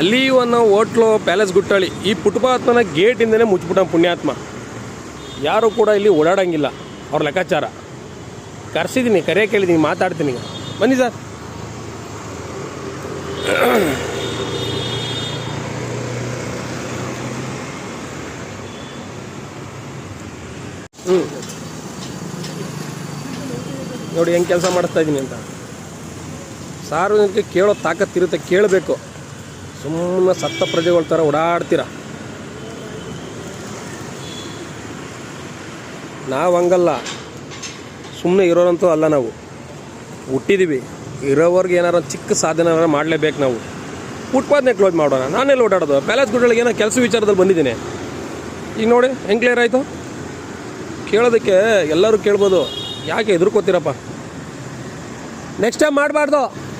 ಅಲ್ಲಿ ಒಂದು hotel palace Guttahalli ಈ ಫುಟ್ಪಾತ್ನ ಗೇಟಿಂದನೇ ಮುಚ್ಚಿಬಿಟ್ಟ ಪುಣ್ಯಾತ್ಮ. ಯಾರು ಕೂಡ ಇಲ್ಲಿ ಓಡಾಡೋಂಗಿಲ್ಲ ಅವ್ರ ಲೆಕ್ಕಾಚಾರ. ಕರೆಸಿದ್ದೀನಿ ಕರೆ ಕೇಳಿದ್ದೀನಿ ಮಾತಾಡ್ತೀನಿ ಈಗ. ಬನ್ನಿ ಸರ್. ನೋಡಿ ಹೆಂಗೆ ಕೆಲಸ ಮಾಡಿಸ್ತಾ ಇದ್ದೀನಿ ಅಂತ. ಸಾರ್ವಜನಿಕ ಕೇಳೋ ತಾಕತ್ತಿರುತ್ತೆ ಕೇಳಬೇಕು. ಸುಮ್ಮನೆ ಸತ್ತ ಪ್ರಜೆಗಳ ಥರ ಓಡಾಡ್ತೀರ? ನಾವು ಹಂಗಲ್ಲ. ಸುಮ್ಮನೆ ಇರೋರಂತೂ ಅಲ್ಲ ನಾವು. ಹುಟ್ಟಿದ್ದೀವಿ ಇರೋವರೆಗೆ ಏನಾರು ಚಿಕ್ಕ ಸಾಧನೆ ಮಾಡಲೇಬೇಕು ನಾವು. ಫುಟ್ಪಾತ್ನೇ ಕ್ಲೋಸ್ ಮಾಡೋಣ. ನಾನೆಲ್ಲಿ ಓಡಾಡೋದು. ಪ್ಯಾಲೇಸ್ ಗುಡ್ಡಗಳಿಗೆ ಏನೋ ಕೆಲಸ ವಿಚಾರದಲ್ಲಿ ಬಂದಿದ್ದೀನಿ. ಈಗ ನೋಡಿ, ಹೆಂಗೆ ಕ್ಲಿಯರ್ ಆಯಿತು? ಕೇಳೋದಕ್ಕೆ ಎಲ್ಲರೂ ಕೇಳ್ಬೋದು. ಯಾಕೆ ಎದುರ್ಕೋತೀರಪ್ಪ? ನೆಕ್ಸ್ಟ್ ಟೈಮ್ ಮಾಡಬಾರ್ದು.